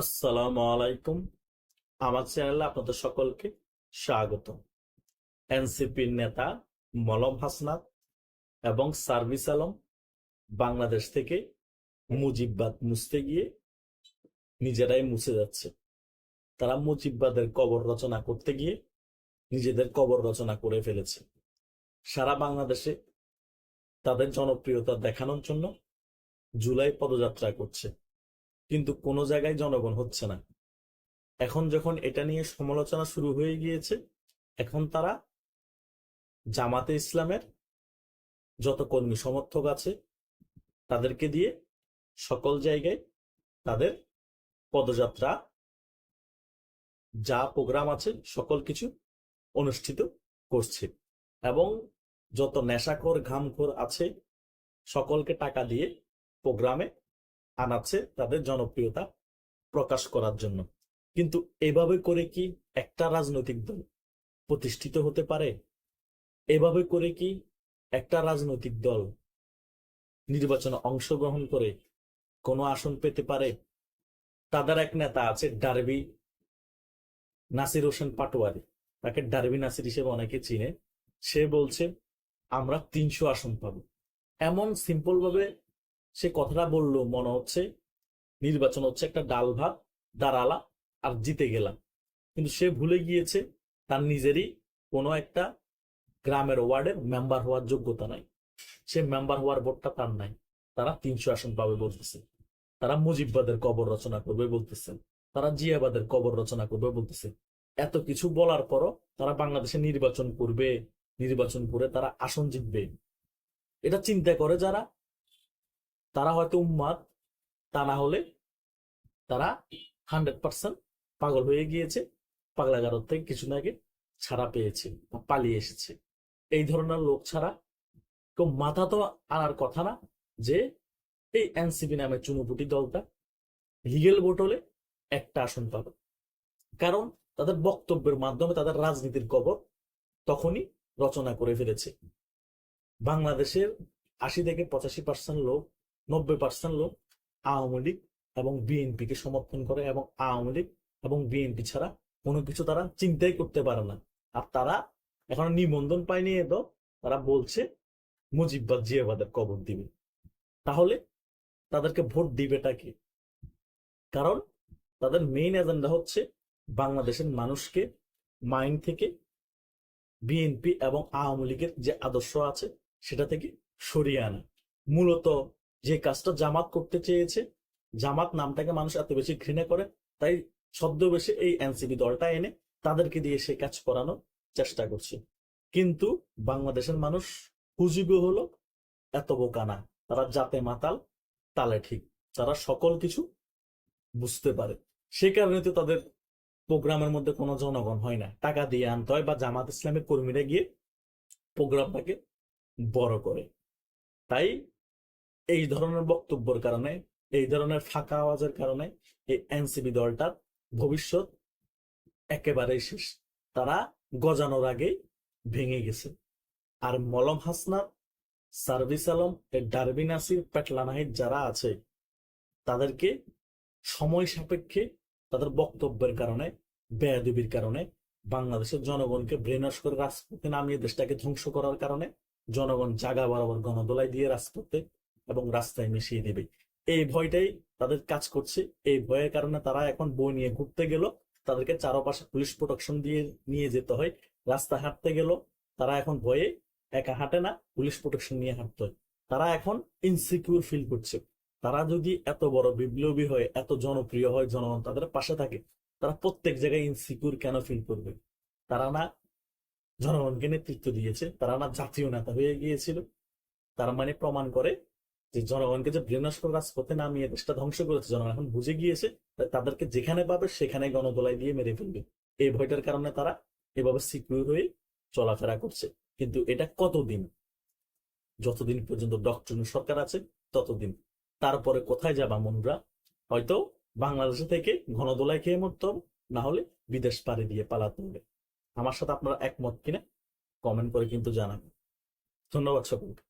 আসসালামু আলাইকুম। আমার চ্যানেলে আপনাদের সকলকে স্বাগত এনসিপির নেতা মলম হাসনাত এবং সার্ভিস আলম বাংলাদেশ থেকে মুজিববাদ মুছতে গিয়ে নিজেরাই মুছে যাচ্ছে। তারা মুজিববাদের কবর রচনা করতে গিয়ে নিজেদের কবর রচনা করে ফেলেছে। সারা বাংলাদেশে তাদের জনপ্রিয়তা দেখানোর জন্য জুলাই পদযাত্রা করছে। কিন্তু কোনো জায়গায় জনগণ হচ্ছে না। এখন যখন এটা নিয়ে সমালোচনা শুরু হয়ে গিয়েছে, এখন তারা জামাতে ইসলামের যত কর্মী সমর্থক আছে, তাদেরকে দিয়ে সকল জায়গায় তাদের পদযাত্রা, যা প্রোগ্রাম আছে, সকল কিছু অনুষ্ঠিত করছে। এবং যত নেশাখোর, ঘামখোর আছে, সকলকে টাকা দিয়ে প্রোগ্রামে আনাচ্ছে তাদের জনপ্রিয়তা প্রকাশ করার জন্য। কিন্তু এভাবে করে কি একটা রাজনৈতিক দল প্রতিষ্ঠিত হতে পারে? এভাবে করে কি একটা রাজনৈতিক দল নির্বাচনে অংশগ্রহণ করে কোনো আসন পেতে পারে? তাদের এক নেতা আছে ডারবি নাসির হোসেন পাটোয়ারি। তাকে ডারবি নাসির হিসেবে অনেকে চিনে। সে বলছে, আমরা তিনশো আসন পাবো। এমন সিম্পল ভাবে সে কথাটা বলল, মনে হচ্ছে নির্বাচন হচ্ছে একটা ডাল ভাত, দাঁড়ালা আর জিতে গেলাম। কিন্তু সে ভুলে গিয়েছে, তার নিজেরই কোনো একটা গ্রামের ওয়ার্ডের মেম্বার হওয়ার যোগ্যতা নাই। সে মেম্বার হওয়ার ভোটটা তার নাই। তারা তিনশো আসন পাবে বলতেছে। তারা মুজিববাদের কবর রচনা করবে বলতেছে। তারা জিয়াবাদের কবর রচনা করবে বলতেছে। এত কিছু বলার পরও তারা বাংলাদেশে নির্বাচন করবে, নির্বাচন করে তারা আসন জিতবে। এটা চিন্তা করে যারা তারা হয়তো উম্মাদ, তা না হলে তারা হান্ড্রেড পার্সেন্ট পাগল হয়ে গিয়েছে পাগলাগারত থেকে কিছু না আগে ছাড়া পেয়েছে বা পালিয়ে এসেছে। এই ধরনের লোক ছাড়া কেউ মাথা তো আনার কথা না যে এই এনসিপি নামে চুনুপুটি দলটা লিগেল ভোট হলে একটা আসন পাবে। কারণ তাদের বক্তব্যের মাধ্যমে তাদের রাজনীতির কবর তখনই রচনা করে ফেলেছে। বাংলাদেশের আশি থেকে পঁচাশি পার্সেন্ট লোক নব্বই পার্সেন্ট লোক আওয়ামী লীগ এবং বিএনপিকে সমর্থন করে এবং আওয়ামী লীগ এবং বিএনপি ছাড়া কোনো কিছু তারা চিন্তাই করতে পারে না। আর তারা এখন নিবন্ধন পায়নি এত তারা বলছে মুজিববাদ জিয়াবাদের কবর দিবে। তাহলে তাদেরকে ভোট দিবেটা কি? কারণ তাদের মেইন এজেন্ডা হচ্ছে বাংলাদেশের মানুষকে মাইন্ড থেকে বিএনপি এবং আওয়ামী লীগের যে আদর্শ আছে, সেটা থেকে সরিয়ে আনা। মূলত যে কাজটা জামাত করতে চেয়েছে, জামাত নামটাকে মানুষ এত বেশি ঘৃণা করে, তাই ছদ্মবেশে এই এনসিপি দলটা এনে তাদেরকে দিয়ে সে কাজ করানোর চেষ্টা করছে। কিন্তু বাংলাদেশের মানুষ হুজিব হলো, এত বোকা না। তারা জাতে মাতাল, তালে ঠিক। তারা সকল কিছু বুঝতে পারে। সে কারণে তো তাদের প্রোগ্রামের মধ্যে কোনো জনগণ হয় না। টাকা দিয়ে আনতে হয় বা জামাত ইসলামের কর্মীরা গিয়ে প্রোগ্রামটাকে বড় করে। তাই এই ধরনের বক্তব্যের কারণে, এই ধরনের ফাঁকা আওয়াজের কারণে এই এনসিপি দলটার ভবিষ্যৎ একেবারেই শেষ। তারা গজানোর আগেই ভেঙে গেছে। আর মলম হাসনাত, সার্ভিস আলম ডারবি নাসির পেটলানাহিদ যারা আছে, তাদেরকে সময় সাপেক্ষে তাদের বক্তব্যের কারণে, বেয়াদবির কারণে বাংলাদেশের জনগণকে ব্রেনস করে রাজপথে নামিয়ে দেশটাকে ধ্বংস করার কারণে জনগণ জাগা বরাবর গণদোলাই দিয়ে রাজপথে এবং রাস্তায় মিশিয়ে দেবে। এই ভয়টাই তাদের কাজ করছে। এই ভয়ের কারণে তারা এখন বই নিয়ে ঘুরতে গেল। তাদেরকে চারপাশে পুলিশ প্রোটেকশন দিয়ে নিয়ে যেতে হয়। রাস্তা হাঁটতে গেল। তারা এখন ভয়ে একা হাঁটে না, পুলিশ প্রোটেকশন নিয়ে হাঁটতে হয়। তারা এখন ইনসিকিউর ফিল করছে। তারা যদি এত বড় বিপ্লবী হয়, এত জনপ্রিয় হয়, জনগণ তাদের পাশে থাকে, তারা প্রত্যেক জায়গায় ইনসিকিউর কেন ফিল করবে? তারা না জনগণকে নেতৃত্ব দিয়েছে। তারা না জাতীয় নেতা হয়ে গিয়েছিল। তারা মানে প্রমাণ করে যে জনগণকে যে ব্রেনাস করে রাজপথে নামিয়ে দেশটা ধ্বংস করেছে, জনগণ এখন বুঝে গিয়েছে তাদেরকে যেখানে পাবে সেখানে গণদোলাই দিয়ে মেরে ফেলবে। এই ভয়টার কারণে তারা এভাবে সিকিউর হয়ে চলাফেরা করছে। কিন্তু এটা কতদিন? যতদিন পর্যন্ত ডক্টর সরকার আছে, ততদিন। তারপরে কোথায় যাবা মনরা হয়তো বাংলাদেশে থেকে ঘনদোলায় খেয়ে মরতে হবে, না হলে বিদেশ পাড়ি দিয়ে পালাতে হবে। আমার সাথে আপনারা একমত কিনা? কমেন্ট করে কিন্তু জানাবেন। ধন্যবাদ সকলকে।